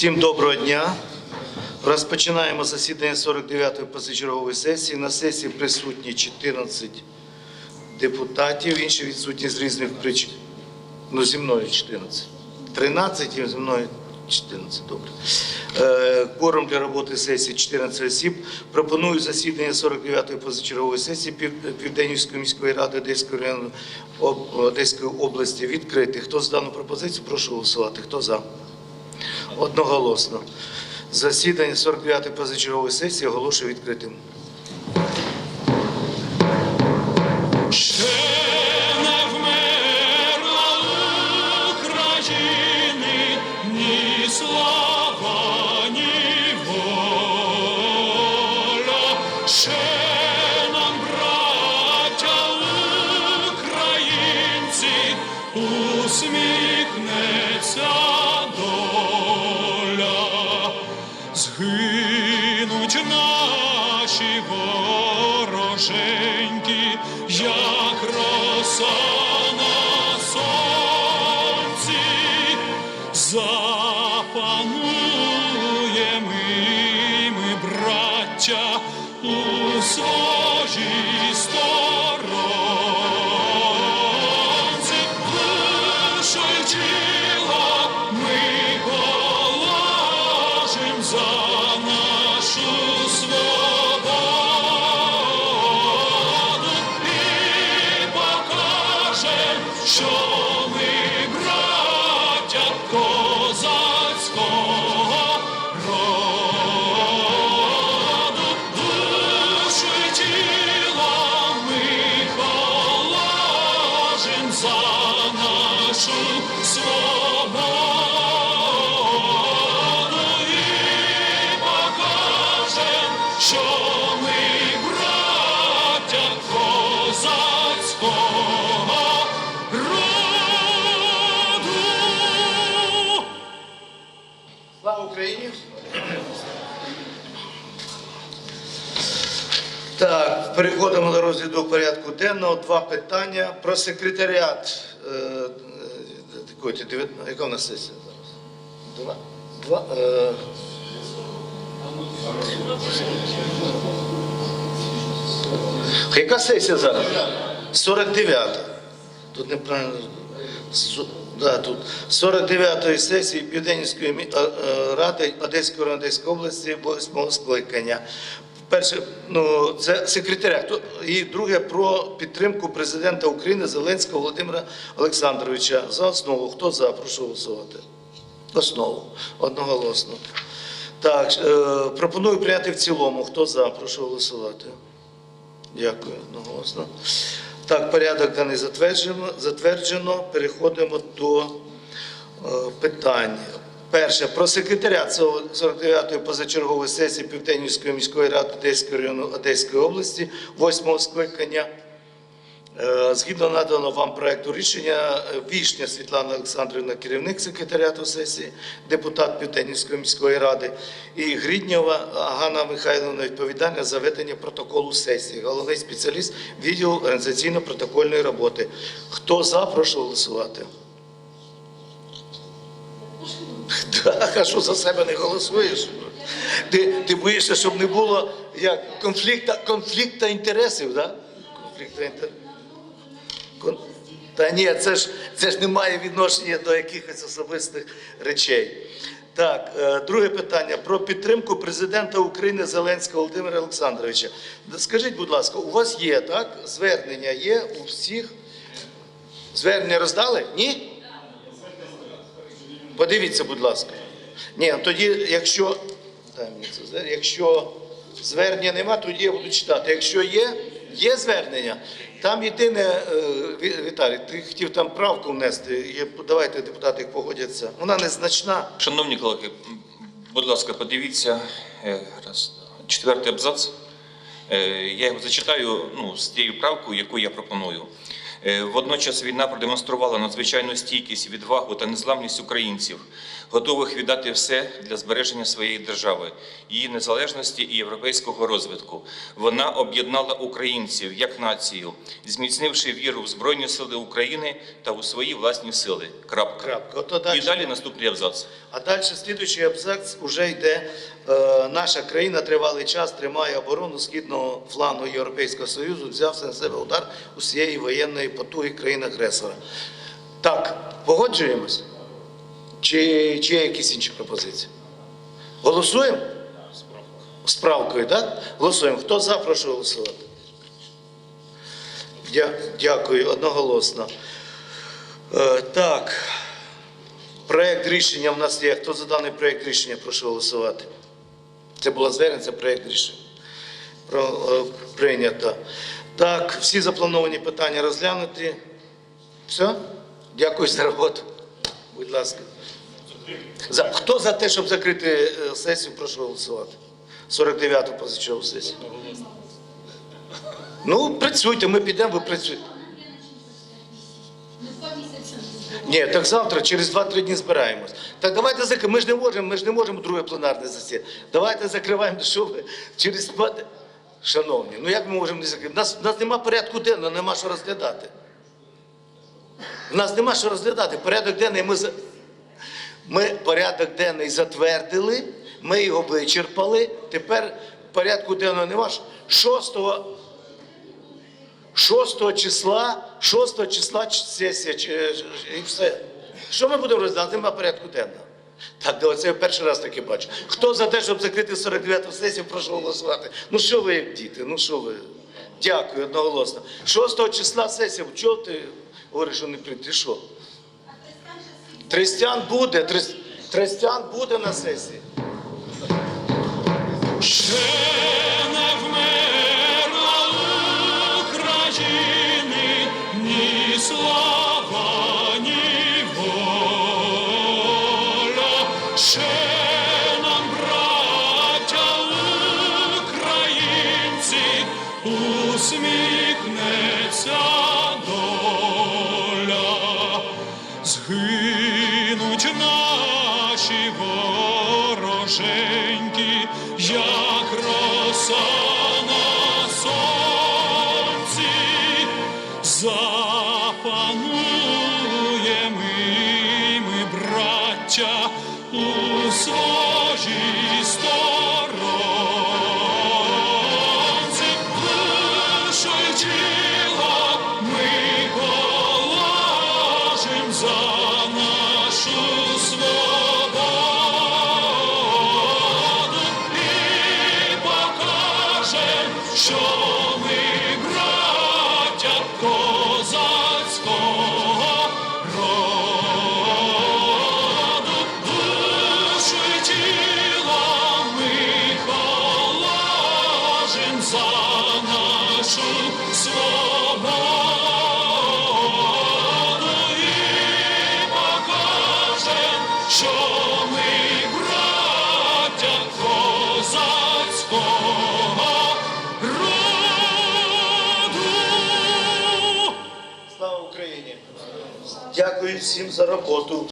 Всім доброго дня. Розпочинаємо засідання 49-ї позачергової сесії. На сесії присутні 14 депутатів, інші відсутні з різних причин. Ну, зі мною 14. 13 і зі мною 14. Добре. Е, для роботи сесії 14 осіб. Пропоную засідання 49-ї позачергової сесії Пів- Південнівської міської ради Одеської району Одеської області відкрити. Хто за дану пропозицію, прошу голосувати. Хто за? Одноголосно. Засідання 49-ї позачергової сесії оголошую відкритим. Ще не вмерла України вороженьки, як роса на сонці, запанує ми, ми, браття, у своїй сторонці, тіло ми положим за нашу свободу що ми браття козацького роду. Слава Україні! Так, переходимо до розгляду порядку денного. Два питання про секретаріат. Е, е, Яка у нас сесія зараз? Два. Два. Е, яка сесія зараз? 49-та. Тут неправильно. Да, тут 49-ї сесії Південської е, ради Одеської Одеської області 8 скликання. Перше, ну це секретаря. І друге про підтримку президента України Зеленського Володимира Олександровича за основу. Хто за? Прошу голосувати. Основу. Одноголосно. Так, е, пропоную прийняти в цілому. Хто за? Прошу голосувати. Дякую, одноголосно. Так, порядок даний затверджено. затверджено. Переходимо до е, питань. Перше, про секретаря 49-ї позачергової сесії Південнівської міської ради Одеського району Одеської області, 8 скликання. Е, Згідно наданого вам проекту рішення, е, Вішня Світлана Олександрівна, керівник секретаріату сесії, депутат Південнівської міської ради, і Гріднєва Ганна Михайловна відповідальна за ведення протоколу сесії, головний спеціаліст відділу організаційно-протокольної роботи. Хто за, прошу голосувати. Так, а що за себе не голосуєш? Ти, ти боїшся, щоб не було як, конфлікта, конфлікта інтересів, так? Да? Конфлікта інтересів. Та ні, це ж, це ж не має відношення до якихось особистих речей. Так, е, друге питання про підтримку президента України Зеленського Володимира Олександровича. Скажіть, будь ласка, у вас є так? Звернення є у всіх? Звернення роздали? Ні? Подивіться, будь ласка. Ні, тоді, якщо, якщо звернення нема, тоді я буду читати. Якщо є, є звернення, там єдине, е, Віталій, ти хотів там правку внести, давайте депутати погодяться. Вона незначна. Шановні колеги, будь ласка, подивіться е, раз, четвертий абзац. Е, Я його зачитаю ну, з тією правкою, яку я пропоную. Водночас війна продемонструвала надзвичайну стійкість, відвагу та незламність українців, готових віддати все для збереження своєї держави, її незалежності і європейського розвитку. Вона об'єднала українців як націю, зміцнивши віру в Збройні Сили України та у свої власні сили. Крапка. Крапка. Ото І далі. наступний абзац. А далі слідуючий абзац вже йде. Е, наша країна тривалий час тримає оборону східного флангу Європейського Союзу, взявши на себе удар усієї воєнної потуги країн-агресора. Так, погоджуємось? Чи, чи є якісь інші пропозиції? Голосуємо? Справкою, так? Голосуємо. Хто за, прошу голосувати. Дя- Дякую, одноголосно. Е, так. Проект рішення в нас є. Хто за даний проект рішення, прошу голосувати. Це була звернення, це проект рішення. Про, е, прийнято. Так, всі заплановані питання розглянуті. Все? Дякую за роботу. Будь ласка. За, хто за те, щоб закрити е, сесію, прошу голосувати. 49-ту позичову сесію. Ну, працюйте, ми підемо, ви працюйте. Ні, так завтра, через 2-3 дні збираємось. Так давайте закриємо. Ми ж не можемо, ми ж не можемо друге пленарне засідання. Давайте закриваємо, що ви через два. д- Шановні, ну як ми можемо не закрити? У нас, у нас нема порядку денного, нема що розглядати. У нас нема що розглядати. Порядок денний ми. Ми порядок денний затвердили, ми його вичерпали. Тепер порядку денного нема. 6 6 числа, 6 числа сесія і все. Що ми будемо розглядати? Нема порядку денного. Так, да, це я перший раз таке бачу. Хто за те, щоб закрити 49-ту сесію, прошу голосувати. Ну що ви, як діти, ну що ви? Дякую, одноголосно. 6 числа сесія, чого ти говориш, що не прийти? Що? Трестян буде, Трес- Трестян буде на сесії. Наші вороженькі, як роса на сонці, запанує ми, браття, у своїй сторонці, Дякую всім за роботу.